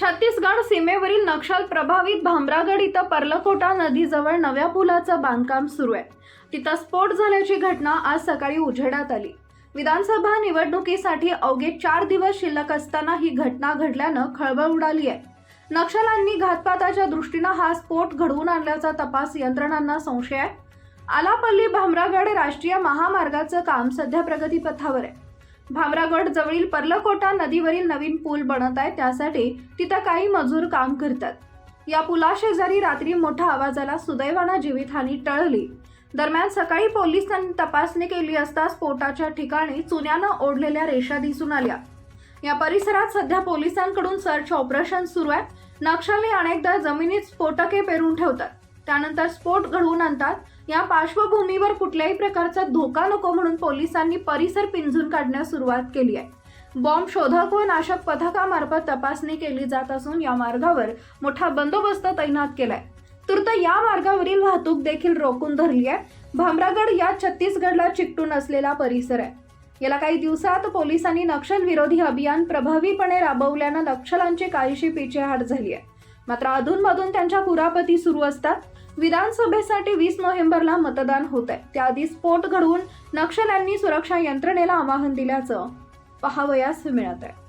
छत्तीसगड सीमेवरील नक्षल प्रभावित भामरागड इथं पर्लकोटा नदीजवळ नव्या पुलाचं बांधकाम सुरू आहे. तिथं स्फोट झाल्याची घटना आज सकाळी उजेडात आली. विधानसभा निवडणुकीसाठी अवघे चार दिवस शिल्लक असताना ही घटना घडल्यानं खळबळ उडाली आहे. नक्षलांनी घातपाताच्या दृष्टीनं हा स्फोट घडवून आणल्याचा तपास यंत्रणांना संशय आहे. आलापल्ली भामरागड राष्ट्रीय महामार्गाचं काम सध्या प्रगतीपथावर आहे. भामरागड जवळील पर्लकोटा नदीवरील नवीन पूल बनत आहे. त्यासाठी तिथं काही मजूर काम करतात. या पुलाशेजारी रात्री मोठ्या आवाजाला सुदैवानं जीवितहानी टळली. दरम्यान सकाळी पोलिसांनी तपासणी केली असता स्फोटाच्या ठिकाणी चुन्यानं ओढलेल्या रेषा दिसून आल्या. या परिसरात सध्या पोलिसांकडून सर्च ऑपरेशन सुरू आहे. नक्षली अनेकदा जमिनीत स्फोटके पेरून ठेवतात. त्यानंतर स्फोट घडवून आणतात. या पार्श्वभूमीवर कुठल्याही प्रकारचा धोका नको म्हणून पोलिसांनी परिसर पिंजून काढण्यास सुरुवात केली आहे. बॉम्ब शोधक व नाशक पथकामार्फत तपासणी केली जात असून या मार्गावर मोठा बंदोबस्त तैनात केलाय. तुर्त या मार्गावरील वाहतूक देखील रोखून धरली आहे. भामरागड या छत्तीसगडला चिकटून असलेला परिसर आहे. गेल्या काही दिवसात पोलिसांनी नक्षलविरोधी अभियान प्रभावीपणे राबवल्यानं नक्षलांची काहीशी पिछेहाट झाली आहे. मात्र अधूनमधून त्यांच्या कुरापती सुरू असतात. विधानसभेसाठी वीस नोव्हेंबरला मतदान होत आहे त्याआधी स्फोट घडवून नक्षल्यांनी सुरक्षा यंत्रणेला आवाहन दिल्याचं पाहावयास मिळत आहे